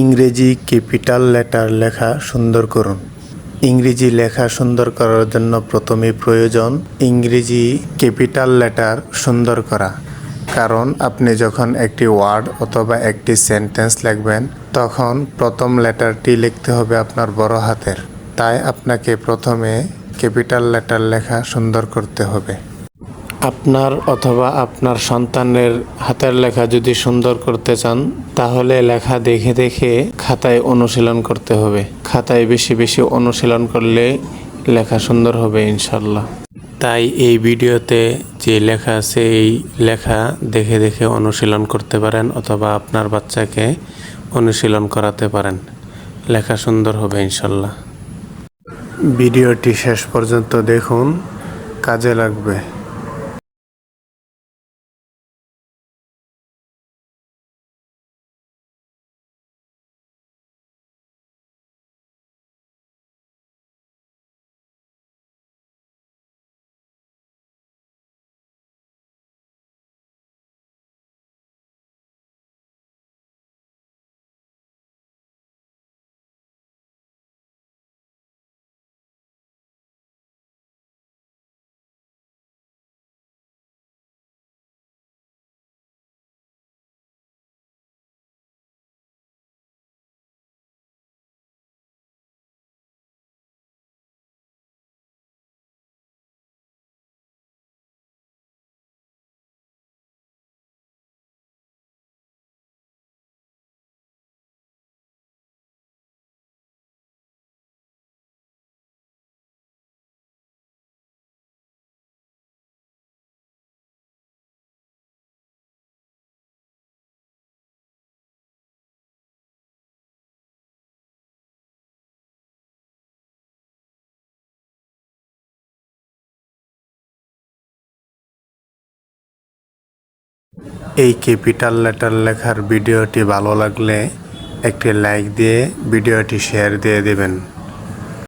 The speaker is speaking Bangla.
ইংরেজি ক্যাপিটাল লেটার লেখা সুন্দর করুন। ইংরেজি লেখা সুন্দর করার জন্য প্রথমে প্রয়োজন ইংরেজি ক্যাপিটাল লেটার সুন্দর করা। কারণ আপনি যখন একটি ওয়ার্ড অথবা একটি সেন্টেন্স লিখবেন, তখন প্রথম লেটারটি লিখতে হবে আপনার বড় হাতের। তাই আপনাকে প্রথমে ক্যাপিটাল লেটার লেখা সুন্দর করতে হবে। আপনার অথবা আপনার সন্তানের হাতের লেখা যদি সুন্দর করতে চান, তাহলে লেখা দেখে দেখে খাতায় অনুশীলন করতে হবে। খাতায় বেশি বেশি অনুশীলন করলে লেখা সুন্দর হবে ইনশাল্লাহ তাই এই ভিডিওতে যে লেখা আছে, এই লেখা দেখে দেখে অনুশীলন করতে পারেন অথবা আপনার বাচ্চাকে অনুশীলন করাতে পারেন। লেখা সুন্দর হবে ইনশাল্লাহ ভিডিওটি শেষ পর্যন্ত দেখুন। কাজে লাগবে। এই ক্যাপিটাল লেটার লেখার ভিডিওটি ভালো লাগলে একটি লাইক দিয়ে ভিডিওটি শেয়ার দিয়ে দেবেন।